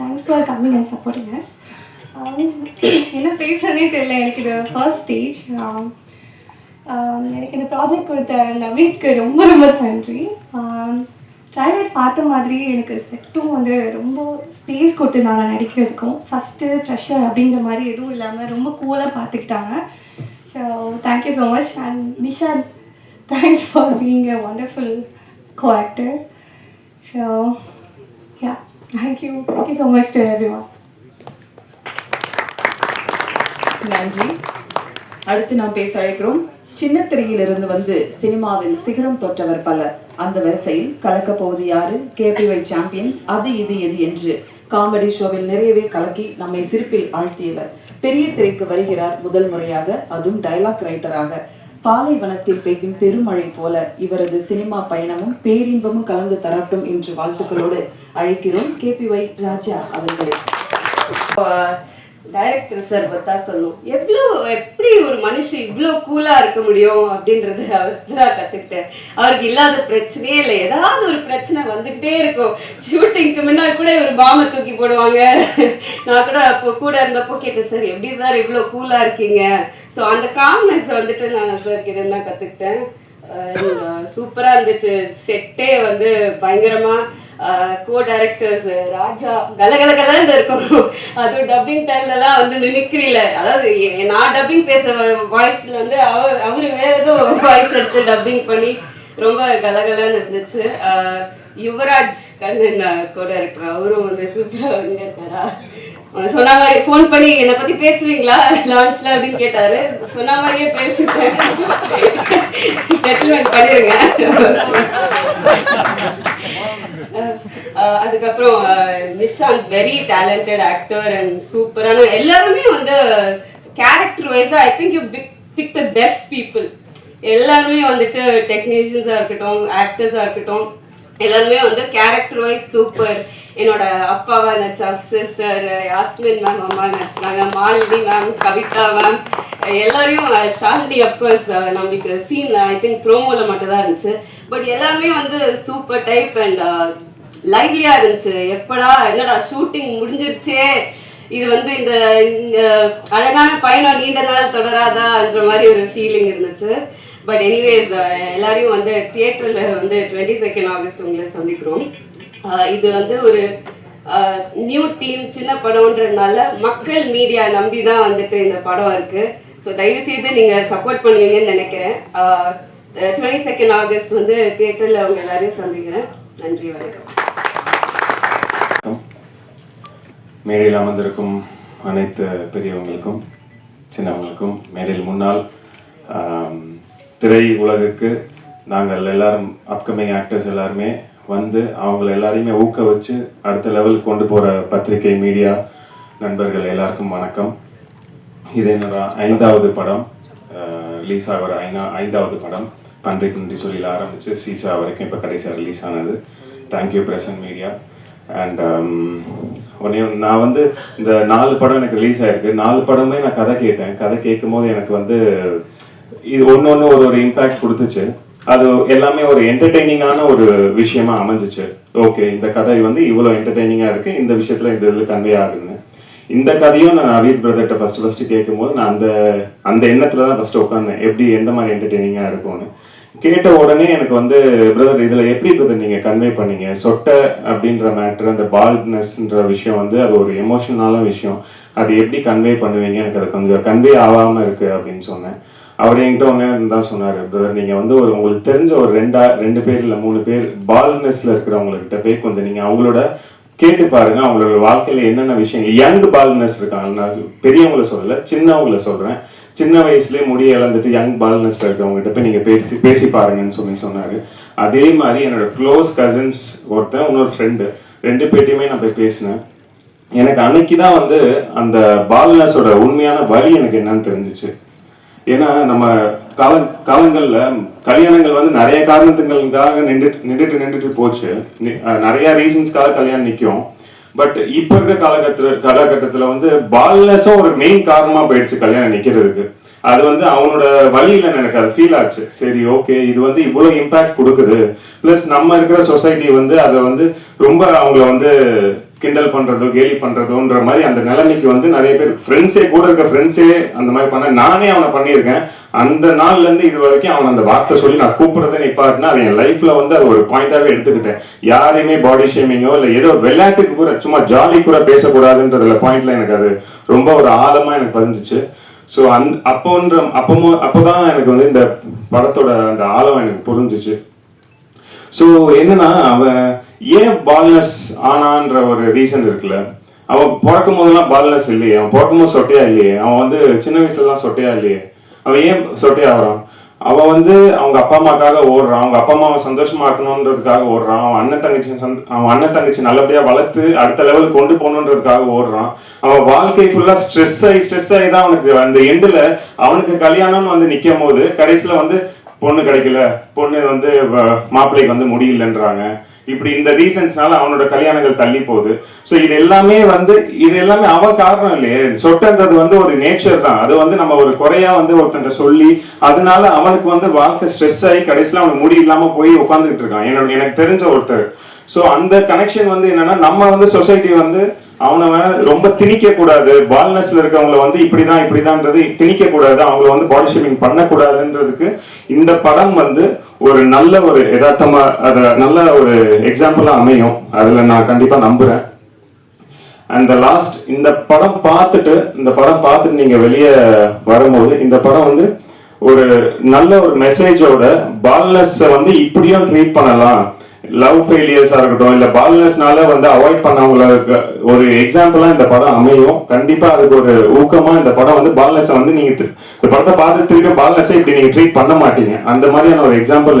Thanks for coming and supporting us என்ன பேசுறதே தெரியல. எனக்கு இது ஃபர்ஸ்ட் ஸ்டேஜ் um, um, எனக்கு இந்த ப்ராஜெக்ட் கொடுத்த நவீத்க்கு ரொம்ப ரொம்ப நன்றி. Um, ட்ரைலர் பார்த்த மாதிரி எனக்கு செட்டும் வந்து ரொம்ப ஸ்பேஸ் கொடுத்துருந்தாங்க நடிக்கிறதுக்கும். ஃபஸ்ட்டு ஃப்ரெஷ்ஷர் அப்படிங்கிற மாதிரி எதுவும் இல்லாமல் ரொம்ப கூலாக பார்த்துக்கிட்டாங்க. So thank you so much and Nisha thanks for being a wonderful co actor so yeah thank you thank you so much to everyone நன்றி. அடுத்து நாம் பேச அழைக்கிறோம். சின்ன திரையிலிருந்து வந்து சினிமாவில் சிகரம் தொற்றவர் பலர். அந்த வரிசையில் கலக்க போவது யாரு? கேபிஒய் சாம்பியன்ஸ் அது இது எது என்று காமெடி ஷோவில் நிறையவே கலக்கி நம்மை சிரிப்பில் ஆழ்த்தியவர். பெரிய திரைக்கு வருகிறார் முதல் முறையாக அதுவும் டைலாக் ரைட்டராக பாலைவனத்தில் பெய்யும் பெருமழை போல இவரது சினிமா பயணமும் பேரின்பமும் கலந்து தரட்டும் என்று வாழ்த்துக்களோடு அழைக்கிறோம். கேபிஒய் ராஜா அவர்களே. டைரக்டர் சார் பத்தா சொல்லணும் எவ்வளோ எப்படி ஒரு மனுஷன் இவ்வளோ கூலாக இருக்க முடியும் அப்படின்றது அவருக்கு தான் கற்றுக்கிட்டேன் அவருக்கு இல்லாத பிரச்சனையே இல்லை. ஏதாவது ஒரு பிரச்சனை வந்துக்கிட்டே இருக்கும். ஷூட்டிங்க்கு முன்னாடி கூட ஒரு பாமை தூக்கி போடுவாங்க. நான் கூட அப்போ கூட இருந்தப்போ கேட்டேன் சார் எப்படி சார் இவ்வளோ கூலாக இருக்கீங்க? ஸோ அந்த காம்னஸ் வந்துட்டு நான் சார் கிட்ட தான் கற்றுக்கிட்டேன் சூப்பராக இருந்துச்சு. செட்டே வந்து பயங்கரமாக கோ டைரக்டர்ஸ் ராஜா கலகல கலன்னு இருக்கும். அதுவும் டப்பிங் டைம்லலாம் வந்து மிமிக்ரியில் அதாவது எ- நான் டப்பிங் பேச வாய்ஸில் வந்து அவர் அவர் வேற ஏதோ வாய்ஸ் எடுத்து டப்பிங் பண்ணி ரொம்ப கலகலன்னு இருந்துச்சு. யுவராஜ் கண்ணன் கோ டைரக்டர் அவரும் வந்து சூப்பராக வந்து இருக்காரா? சொன்ன மாதிரி ஃபோன் பண்ணி என்னை பற்றி பேசுவீங்களா? லான்ச்ல அப்படின்னு கேட்டாரு. சொன்ன மாதிரியே பேசிட்டேன் செட்டில்மெண்ட் பண்ணிடுங்க அதுக்கப்புறம் Nishanth very talented actor and சூப்பரான எல்லாருமே வந்து கேரக்டர் வைஸாக I think you pick pick the best people எல்லாருமே வந்துட்டு டெக்னீஷியன்ஸாக இருக்கட்டும் ஆக்டர்ஸாக இருக்கட்டும் எல்லாருமே வந்து கேரக்டர் வைஸ் சூப்பர் என்னோட அப்பாவா நடிச்ச அப்சர் சார் யாஸ்மின் மேம் அம்மா நடிச்சாங்க மாலினி மேம் கவிதா மேம் எல்லாரையும் ஷாலினி அப்கோர்ஸ் நம்மளுக்கு சீன் ஐ திங்க் ப்ரோமோவில் மட்டும் தான் இருந்துச்சு. பட் எல்லாருமே வந்து சூப்பர் டைப் அண்ட் லைவ்லியா இருந்துச்சு. எப்படா என்னடா ஷூட்டிங் முடிஞ்சிருச்சே. இது வந்து இந்த அழகான பயணம் நீண்ட நாள் தொடராதான்ற மாதிரி ஒரு ஃபீலிங் இருந்துச்சு. பட் எனிவேஸ் எல்லாரையும் வந்து தியேட்டரில் வந்து டுவெண்ட்டி செகண்ட் ஆகஸ்ட் உங்களை சந்திக்கிறோம். இது வந்து ஒரு நியூ டீம் சின்ன படம்ன்றதுனால மக்கள் மீடியா நம்பி தான் வந்துட்டு இந்த படம் இருக்கு. ஸோ தயவு செய்து நீங்கள் சப்போர்ட் பண்ணுவீங்கன்னு நினைக்கிறேன். டுவெண்ட்டி செகண்ட் ஆகஸ்ட் வந்து தியேட்டரில் அவங்க எல்லாரையும் சந்திக்கிறேன். நன்றி வணக்கம். மேடையில் அமர்ந்திருக்கும் அனைத்து பெரியவங்களுக்கும் சின்னவங்களுக்கும் மேடையில் முன்னால் திரை உலகுக்கு நாங்கள் எல்லாரும் அப்கமிங் ஆக்டர்ஸ் எல்லாருமே வந்து அவங்கள எல்லாரையுமே ஊக்க வச்சு அடுத்த லெவலுக்கு கொண்டு போகிற பத்திரிகை மீடியா நண்பர்கள் எல்லாருக்கும் வணக்கம். இது என்னோட ஐந்தாவது படம். ரிலீஸ் ஆகிற ஐநா ஐந்தாவது படம். பன்றி நன்றி சொல்லியில் ஆரம்பித்து சீசா வரைக்கும் இப்போ கடைசியாக ரிலீஸ் ஆனது. தேங்க்யூ பிரசன்ட் மீடியா அண்ட் உடனே நான் வந்து இந்த நாலு படம் எனக்கு ரிலீஸ் ஆயிருக்கு. நாலு படமே நான் கதை கேட்டேன். கதை கேட்கும்போது எனக்கு வந்து இது ஒன்று ஒன்று ஒரு ஒரு இம்பேக்ட் கொடுத்துச்சு. அது எல்லாமே ஒரு என்டர்டெய்னிங்கான ஒரு விஷயமா அமைஞ்சிச்சு. ஓகே இந்த கதை வந்து இவ்வளோ என்டர்டெய்னிங்காக இருக்குது இந்த விஷயத்தில் இந்த இதில் கன்வே ஆகுதுன்னு. இந்த கதையும் நான் அவீத் பிரதர்கிட்ட ஃபஸ்ட்டு ஃபஸ்ட்டு கேட்கும்போது நான் அந்த அந்த எண்ணத்தில் தான் ஃபஸ்ட்டு உட்காந்தேன். எப்படி எந்த மாதிரி என்டர்டெய்னிங்காக இருக்கும்னு. கேட்ட உடனே எனக்கு வந்து பிரதர் இதில் எப்படி பிரதர் நீங்கள் கன்வே பண்ணீங்க? சொட்டை அப்படின்ற மேட்ரு அந்த பால்ட்னஸ்ன்ற விஷயம் வந்து அது ஒரு எமோஷனலான விஷயம். அது எப்படி கன்வே பண்ணுவீங்க? எனக்கு அது கொஞ்சம் கன்வே ஆகாமல் இருக்கு அப்படின்னு சொன்னேன். அவர் என்கிட்ட ஒன்று தான் சொன்னார் பிரதர் நீங்கள் வந்து ஒரு உங்களுக்கு தெரிஞ்ச ஒரு ரெண்டா ரெண்டு பேர் இல்லை மூணு பேர் பால்னஸ்ல இருக்கிறவங்கள்கிட்ட போய் கொஞ்சம் நீங்கள் அவங்களோட கேட்டு பாருங்க. அவங்களோட வாழ்க்கையில் என்னென்ன விஷயங்கள் யங் பால்னஸ் இருக்காங்க நான் பெரியவங்கள சொல்லலை சின்னவங்கள சொல்கிறேன் சின்ன வயசுலேயே முடிய இழந்துட்டு யங் பால்னஸ்ல இருக்கவங்ககிட்ட போய் நீங்கள் பேசி பேசி பாருங்கன்னு சொல்லி சொன்னாரு. அதே மாதிரி என்னோட க்ளோஸ் கசின்ஸ் ஒருத்தன் இன்னொரு ஃப்ரெண்டு ரெண்டு பேர்ட்டையுமே நான் போய் பேசினேன். எனக்கு அன்னைக்கு தான் வந்து அந்த பால்னஸோட உண்மையான வழி எனக்கு என்னன்னு தெரிஞ்சிச்சு. ஏன்னா நம்ம கால காலங்களில் கல்யாணங்கள் வந்து நிறைய காரணத்துங்களுக்காக நின்றுட்டு நின்றுட்டு நின்றுட்டு போச்சு. நிறைய ரீசன்ஸ்க்காக கல்யாணம் நிற்கும் பட் இப்ப இருக்க காலகட்டத்துல காலகட்டத்துல வந்து பால்னஸும் ஒரு மெயின் காரணமா போயிடுச்சு கல்யாணம் நிக்கிறதுக்கு. அது வந்து அவனோட வழியில எனக்கு அது ஃபீல் ஆச்சு. சரி ஓகே இது வந்து இவ்வளவு இம்பாக்ட் கொடுக்குது. ப்ளஸ் நம்ம இருக்கிற சொசைட்டி வந்து அதை வந்து ரொம்ப அவங்கள வந்து கிண்டல் பண்ணுறதோ கேலி பண்ணுறதோன்ற மாதிரி அந்த நிலைமைக்கு வந்து நிறைய பேர் ஃப்ரெண்ட்ஸே கூட இருக்க ஃப்ரெண்ட்ஸே அந்த மாதிரி பண்ண நானே அவனை பண்ணியிருக்கேன். அந்த நாள்லேருந்து இது வரைக்கும் அவன் அந்த வார்த்தை சொல்லி நான் கூப்பிட்றதே நிப்பாட்டினா அது என் லைஃப்பில் வந்து அது ஒரு பாயிண்ட்டாகவே எடுத்துக்கிட்டேன். யாரையுமே பாடி ஷேமிங்கோ இல்லை ஏதோ விளையாட்டுக்கு கூட சும்மா ஜாலி கூட பேசக்கூடாதுன்றதுல பாயிண்ட்ல எனக்கு அது ரொம்ப ஒரு ஆழமாக எனக்கு பதிஞ்சிச்சு. ஸோ அந் அப்போன்ற அப்பமோ தான் எனக்கு வந்து இந்த படத்தோட அந்த ஆழம் எனக்கு புரிஞ்சிச்சு. ஸோ என்னன்னா அவன் ஏன் பால்னஸ் ஆனான்ற ஒரு ரீசன் இருக்குல்ல? அவன் பிறக்கும் போதெல்லாம் பால்னஸ் இல்லையே. அவன் பிறக்கும் போது சொட்டையா இல்லையே? அவன் வந்து சின்ன வயசுலலாம் சொட்டையா இல்லையே? அவன் ஏன் சொட்டையா ஆகிறான்? அவன் வந்து அவங்க அப்பா அம்மாக்காக ஓடுறான். அவங்க அப்பா அம்மாவை சந்தோஷமா இருக்கணுன்றதுக்காக ஓடுறான். அவன் அண்ணன் தங்கச்சி சந்த அவன் அண்ணன் தங்கச்சி நல்லபடியா வளர்த்து அடுத்த லெவலுக்கு கொண்டு போகணுன்றதுக்காக ஓடுறான். அவன் வாழ்க்கை ஃபுல்லா ஸ்ட்ரெஸ் ஆகி ஸ்ட்ரெஸ் ஆகி தான் அவனுக்கு அந்த எண்டில் அவனுக்கு கல்யாணம்னு வந்து நிற்கும் போது கடைசியில் வந்து பொண்ணு கிடைக்கல. பொண்ணு வந்து மாப்பிள்ளைக்கு வந்து முடியலன்றாங்க. இப்படி இந்த ரீசன்ஸ்னால அவனோட கல்யாணங்கள் தள்ளி போகுது. ஸோ இது எல்லாமே வந்து இது எல்லாமே அவன் காரணம் இல்லையே. சொட்டுன்றது வந்து ஒரு நேச்சர் தான். அது வந்து நம்ம ஒரு குறையா வந்து ஒருத்தன் சொல்லி அதனால அவனுக்கு வந்து வாழ்க்கை ஸ்ட்ரெஸ் ஆகி கடைசியில் அவனுக்கு முடி இல்லாமல் போய் உட்காந்துக்கிட்டு இருக்கான். என்னோட எனக்கு தெரிஞ்ச ஒருத்தர். ஸோ அந்த கனெக்ஷன் வந்து என்னன்னா நம்ம வந்து சொசைட்டி வந்து அவனை ரொம்ப திணிக்க கூடாது பால்னஸ்ல இருக்கவங்கள வந்து இப்படிதான் இப்படிதான்றது திணிக்க கூடாது அவங்கள வந்து பாடி ஷேமிங் பண்ணக்கூடாதுன்றதுக்கு இந்த படம் வந்து ஒரு நல்ல ஒரு யதார்த்தமா அத நல்ல ஒரு எக்ஸாம்பிளா அமையும். அதுல நான் கண்டிப்பா நம்புறேன். அந்த லாஸ்ட் இந்த படம் பார்த்துட்டு இந்த படம் பார்த்துட்டு நீங்க வெளியே வரும்போது இந்த படம் வந்து ஒரு நல்ல ஒரு மெசேஜோட பால்னஸ் வந்து இப்படியும் ட்ரீட் பண்ணலாம். லவ் ஃபெயிலியர்ஸாக இருக்கட்டும் இல்லை பால்னஸ்னால வந்து அவாய்ட் பண்ணவங்களுக்கு ஒரு எக்ஸாம்பிளாக இந்த படம் அமையும். கண்டிப்பாக அதுக்கு ஒரு ஊக்கமாக இந்த படம் வந்து பால்னஸை வந்து நீங்கள் இந்த படத்தை பார்த்து திருப்பி பால்னஸை இப்படி நீங்கள் ட்ரீட் பண்ண மாட்டீங்க. அந்த மாதிரியான ஒரு எக்ஸாம்பிள்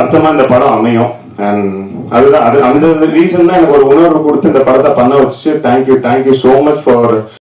அர்த்தமாக இந்த படம் அமையும். அண்ட் அதுதான் அது அந்த ரீசன் தான் எனக்கு ஒரு உணர்வு கொடுத்து இந்த படத்தை பண்ண வச்சு thank you thank you so much for